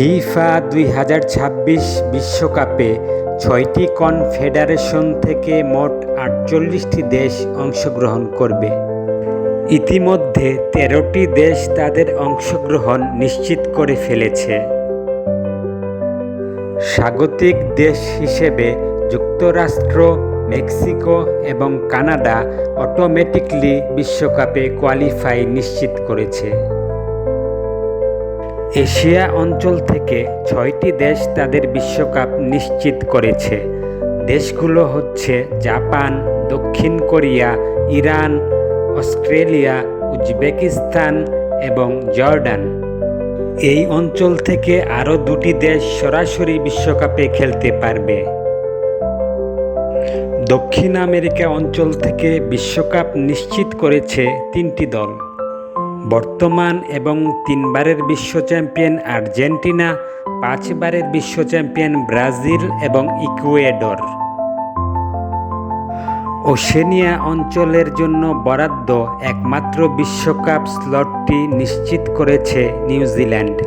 FIFA দুই হাজার ছাব্বিশ বিশ্বকাপে ছয়টি কনফেডারেশন থেকে মোট আটচল্লিশটি দেশ অংশগ্রহণ করবে। ইতিমধ্যে তেরোটি দেশ তাদের অংশগ্রহণ নিশ্চিত করে ফেলেছে। স্বাগতিক দেশ হিসেবে যুক্তরাষ্ট্র, মেক্সিকো এবং কানাডা অটোমেটিকলি বিশ্বকাপে কোয়ালিফাই নিশ্চিত করেছে। এশিয়া অঞ্চল থেকে ছয়টি দেশ তাদের বিশ্বকাপ নিশ্চিত করেছে। দেশগুলো হচ্ছে জাপান, দক্ষিণ কোরিয়া, ইরান, অস্ট্রেলিয়া, উজবেকিস্তান এবং জর্ডান। এই অঞ্চল থেকে আরও দুটি দেশ সরাসরি বিশ্বকাপে খেলতে পারবে। দক্ষিণ আমেরিকা অঞ্চল থেকে বিশ্বকাপ নিশ্চিত করেছে তিনটি দল। বর্তমান এবং তিনবারের বিশ্ব চ্যাম্পিয়ন আর্জেন্টিনা, পাঁচবারের বিশ্ব চ্যাম্পিয়ন ব্রাজিল এবং ইকুয়েডর। ওশেনিয়া অঞ্চলের জন্য বরাদ্দ একমাত্র বিশ্বকাপ স্লটটি নিশ্চিত করেছে নিউজিল্যান্ড।